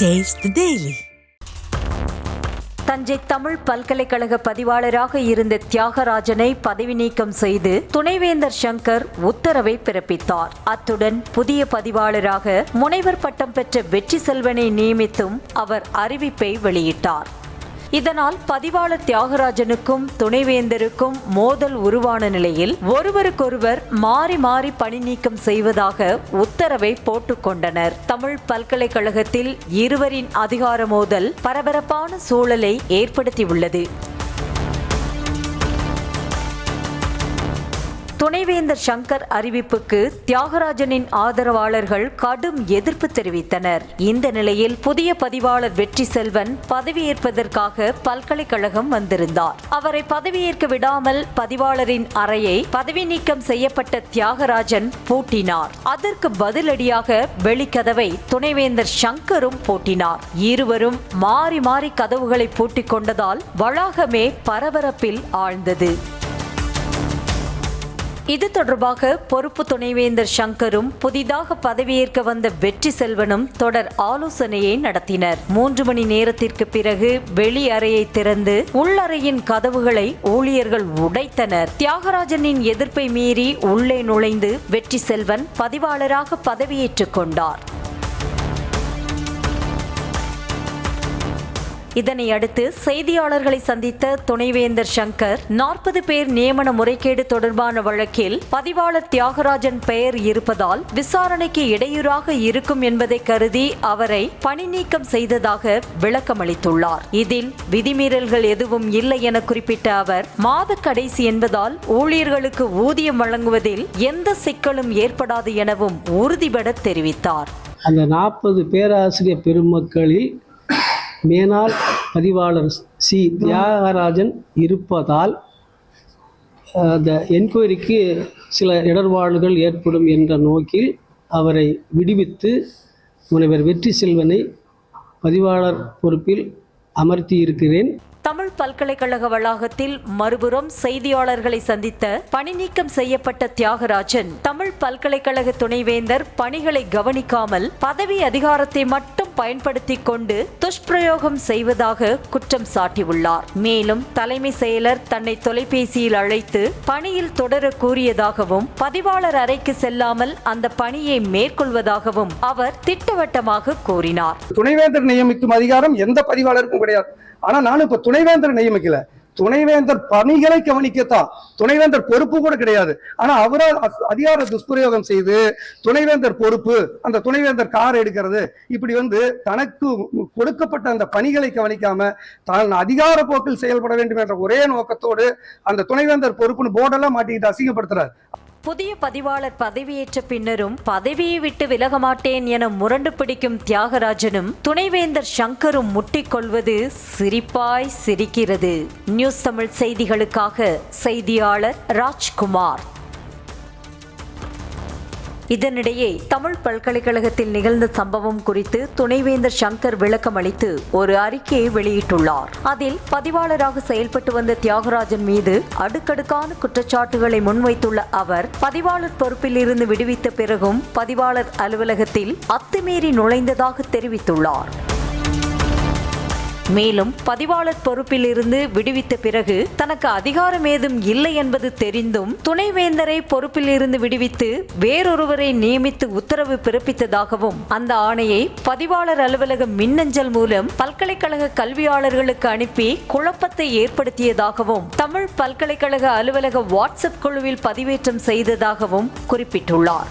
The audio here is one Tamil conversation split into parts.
டேஸ்ட் டெய்லி தஞ்சை தமிழ் பல்கலைக்கழக பதிவாளராக இருந்த தியாகராஜனை பதவி நீக்கம் செய்து துணைவேந்தர் சங்கர் உத்தரவை பிறப்பித்தார். அத்துடன் புதிய பதிவாளராக முனைவர் பட்டம் பெற்ற வெற்றி செல்வனை நியமித்தும் அவர் அறிவிப்பை வெளியிட்டார். இதனால் பதிவாளர் தியாகராஜனுக்கும் துணைவேந்தருக்கும் மோதல் உருவான நிலையில் ஒருவருக்கொருவர் மாறி மாறி பணி நீக்கம் செய்வதாக உத்தரவை போட்டுக்கொண்டனர் தமிழ் பல்கலைக்கழகத்தில் இருவரின் அதிகார மோதல் பரபரப்பான சூழலை ஏற்படுத்தியுள்ளது. துணைவேந்தர் சங்கர் அறிவிப்புக்கு தியாகராஜனின் ஆதரவாளர்கள் கடும் எதிர்ப்பு தெரிவித்தனர். இந்த நிலையில் புதிய பதிவாளர் வெற்றி செல்வன் பதவியேற்பதற்காக பல்கலைக்கழகம் வந்திருந்தார். அவரை பதவியேற்க விடாமல் பதிவாளரின் அறையை பதவி நீக்கம் செய்யப்பட்ட தியாகராஜன் பூட்டினார். அதற்கு பதிலடியாக வெளிக்கதவை துணைவேந்தர் சங்கரும் பூட்டினார். இருவரும் மாறி மாறி கதவுகளை பூட்டிக் கொண்டதால் வளாகமே பரபரப்பில் ஆழ்ந்தது. இது தொடர்பாக பொறுப்பு துணைவேந்தர் சங்கரும் புதிதாக பதவியேற்க வந்த வெற்றி செல்வனும் தொடர் ஆலோசனையை நடத்தினர். மூன்று மணி நேரத்திற்கு பிறகு வெளி அறையை திறந்து உள்ளறையின் கதவுகளை ஊழியர்கள் உடைத்தனர். தியாகராஜனின் எதிர்ப்பை மீறி உள்ளே நுழைந்து வெற்றி செல்வன் பதிவாளராக பதவியேற்றுக் கொண்டார். இதனை அடுத்து செய்தியாளர்களை சந்தித்த துணைவேந்தர் சங்கர் நாற்பது பேர் நியமன முறைகேடு தொடர்பான வழக்கில் பதிவாளர் தியாகராஜன் பெயர் இருப்பதால் விசாரணைக்கு இடையூறாக இருக்கும் என்பதை கருதி அவரை பணி நீக்கம் செய்ததாக விளக்கமளித்துள்ளார். இதில் விதிமீறல்கள் எதுவும் இல்லை என குறிப்பிட்ட அவர் மாத கடைசி என்பதால் ஊழியர்களுக்கு ஊதியம் வழங்குவதில் எந்த சிக்கலும் ஏற்படாது எனவும் உறுதிபட தெரிவித்தார். அந்த நாற்பது பேராசிரியர் பெருமக்களில் மேனாள் பதிவாளர் சி. தியாகராஜன் இருப்பதால் அந்த என்கொயரிக்கு சில இடர்பாடுகள் ஏற்படும் என்ற நோக்கில் அவரை விடுவித்து முனைவர் வெற்றி செல்வனை பதிவாளர் பொறுப்பில் அமர்த்தியிருக்கிறேன். தமிழ் பல்கலைக்கழக வளாகத்தில் மறுபுறம் செய்தியாளர்களை சந்தித்த பணி நீக்கம் செய்யப்பட்ட தியாகராஜன் தமிழ் பல்கலைக்கழக துணைவேந்தர் பணிகளை கவனிக்காமல் பதவி அதிகாரத்தை மட்டும் பயன்படுத்திக் கொண்டு துஷ்பிரயோகம் செய்வதாக குற்றம் சாட்டியுள்ளார். மேலும் தலைமை செயலர் தன்னை தொலைபேசியில் அழைத்து பணியில் தொடர கூறியதாகவும் பதிவாளர் அறைக்கு செல்லாமல் அந்த பணியை மேற்கொள்வதாகவும் அவர் திட்டவட்டமாக கூறினார். துணைவேந்தர் நியமிக்கும் அதிகாரம் எந்த பதிவாளருக்கும் கிடையாது. ஆனா நானும் இப்ப துணைவேந்தர் நியமிக்கல. துணைவேந்தர் பணிகளை கவனிக்கத்தான். துணைவேந்தர் பொறுப்பு கூட கிடையாது. ஆனா அவரால் அஸ்- அதிகார துஷ்பிரயோகம் செய்து துணைவேந்தர் பொறுப்பு அந்த துணைவேந்தர் கார் எடுக்கிறது இப்படி வந்து தனக்கு கொடுக்கப்பட்ட அந்த பணிகளை கவனிக்காம தான் அதிகார போக்கில் செயல்பட வேண்டும் என்ற ஒரே நோக்கத்தோடு அந்த துணைவேந்தர் பொறுப்புன்னு போர்டெல்லாம் மாட்டிக்கிட்டு அசிங்கப்படுத்துறாரு. புதிய பதிவாளர் பதவியேற்ற பின்னரும் பதவியை விட்டு விலக மாட்டேன் என முரண்டு பிடிக்கும் தியாகராஜனும் துணைவேந்தர் சங்கரும் முட்டிக்கொள்வது சிரிப்பாய் சிரிக்கிறது. நியூஸ் தமிழ் செய்திகளுக்காக செய்தியாளர் ராஜ்குமார். இதனிடையே தமிழ் பல்கலைக்கழகத்தில் நிகழ்ந்த சம்பவம் குறித்து துணைவேந்தர் சங்கர் விளக்கம் அளித்து ஒரு அறிக்கையை வெளியிட்டுள்ளார். அதில் பதிவாளராக செயல்பட்டு வந்த தியாகராஜன் மீது அடுக்கடுக்கான குற்றச்சாட்டுகளை முன்வைத்துள்ள அவர் பதிவாளர் பொறுப்பில் இருந்து விடுவித்த பிறகும் பதிவாளர் அலுவலகத்தில் அத்துமீறி நுழைந்ததாக தெரிவித்துள்ளார். மேலும் பதிவாளர் பொறுப்பில் இருந்து விடுவித்த பிறகு தனக்கு அதிகாரம் ஏதும் இல்லை என்பது தெரிந்தும் துணைவேந்தரை பொறுப்பில் இருந்து விடுவித்து வேறொருவரை நியமித்து உத்தரவு பிறப்பித்ததாகவும் அந்த ஆணையை பதிவாளர் அலுவலக மின்னஞ்சல் மூலம் பல்கலைக்கழக கல்வியாளர்களுக்கு அனுப்பி குழப்பத்தை ஏற்படுத்தியதாகவும் தமிழ் பல்கலைக்கழக அலுவலக வாட்ஸ்அப் குழுவில் பதிவேற்றம் செய்ததாகவும் குறிப்பிட்டுள்ளார்.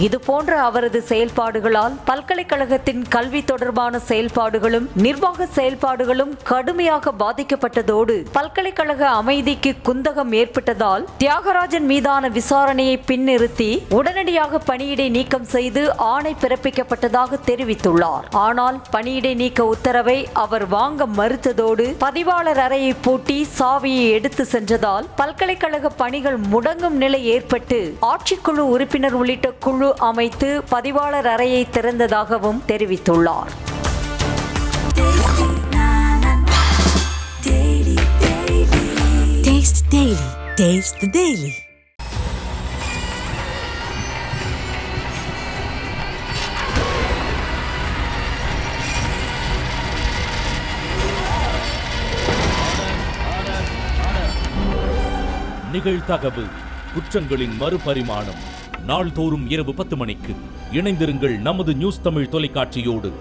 இதுபோன்ற அவரது செயல்பாடுகளால் பல்கலைக்கழகத்தின் கல்வி தொடர்பான செயல்பாடுகளும் நிர்வாக செயல்பாடுகளும் கடுமையாக பாதிக்கப்பட்டதோடு பல்கலைக்கழக அமைதிக்கு குந்தகம் ஏற்பட்டதால் தியாகராஜன் மீதான விசாரணையை பின்னிறுத்தி உடனடியாக பணியிடை நீக்கம் செய்து ஆணை பிறப்பிக்கப்பட்டதாக தெரிவித்துள்ளார். ஆனால் பணியிடை நீக்க உத்தரவை அவர் வாங்க மறுத்ததோடு பதிவாளர் அறையை பூட்டி சாவியை எடுத்து சென்றதால் பல்கலைக்கழக பணிகள் முடங்கும் நிலை ஏற்பட்டு ஆட்சிக்குழு உறுப்பினர் உள்ளிட்ட குழு அமைத்து பதிவாளர் அறையை திறந்ததாகவும் தெரிவித்துள்ளார். Taste நிகழ்தகவு குற்றங்களின் மறுபரிமாணம். நாள்தோறும் இரவு பத்து மணிக்கு இணைந்திருங்கள் நமது நியூஸ் தமிழ் தொலைக்காட்சியோடு.